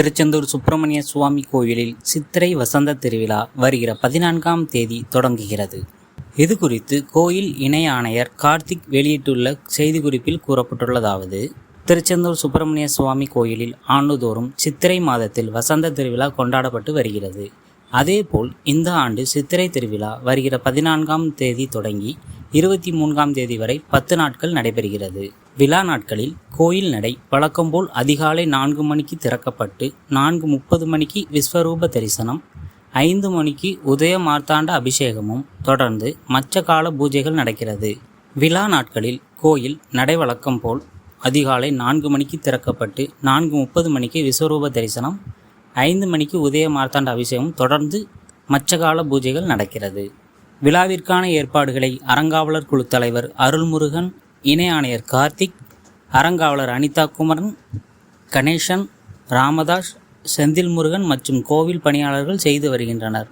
திருச்செந்தூர் சுப்பிரமணிய சுவாமி கோவிலில் சித்திரை வசந்த திருவிழா வருகிற பதினான்காம் தேதி தொடங்குகிறது. இது குறித்து கோயில் இணை ஆணையர் கார்த்திக் வெளியிட்டுள்ள செய்திக்குறிப்பில் கூறப்பட்டுள்ளதாவது திருச்செந்தூர் சுப்பிரமணிய சுவாமி கோயிலில் ஆண்டுதோறும் சித்திரை மாதத்தில் வசந்த திருவிழா கொண்டாடப்பட்டு வருகிறது. அதேபோல் இந்த ஆண்டு சித்திரை திருவிழா வருகிற பதினான்காம் தேதி தொடங்கி இருபத்தி மூன்றாம் தேதி வரை பத்து நாட்கள் நடைபெறுகிறது. விழா நாட்களில் கோயில் நடை வழக்கம்போல் அதிகாலை நான்கு மணிக்கு திறக்கப்பட்டு நான்கு முப்பது மணிக்கு விஸ்வரூப தரிசனம் ஐந்து மணிக்கு உதய மார்த்தாண்ட அபிஷேகமும் தொடர்ந்து மச்சகால பூஜைகள் நடக்கிறது. விழா நாட்களில் கோயில் நடை வழக்கம் போல் அதிகாலை நான்கு மணிக்கு திறக்கப்பட்டு நான்கு முப்பது மணிக்கு விஸ்வரூப தரிசனம் ஐந்து மணிக்கு உதய மார்த்தாண்ட அபிஷேகம் தொடர்ந்து மச்சகால பூஜைகள் நடக்கிறது. விழாவிற்கான ஏற்பாடுகளை அறங்காவலர் குழு தலைவர் அருள்முருகன் இணை ஆணையர் கார்த்திக் அறங்காவலர் அனிதா குமரன் கணேசன் ராமதாஸ் செந்தில் முருகன் மற்றும் கோவில் பணியாளர்கள் செய்து வருகின்றனர்.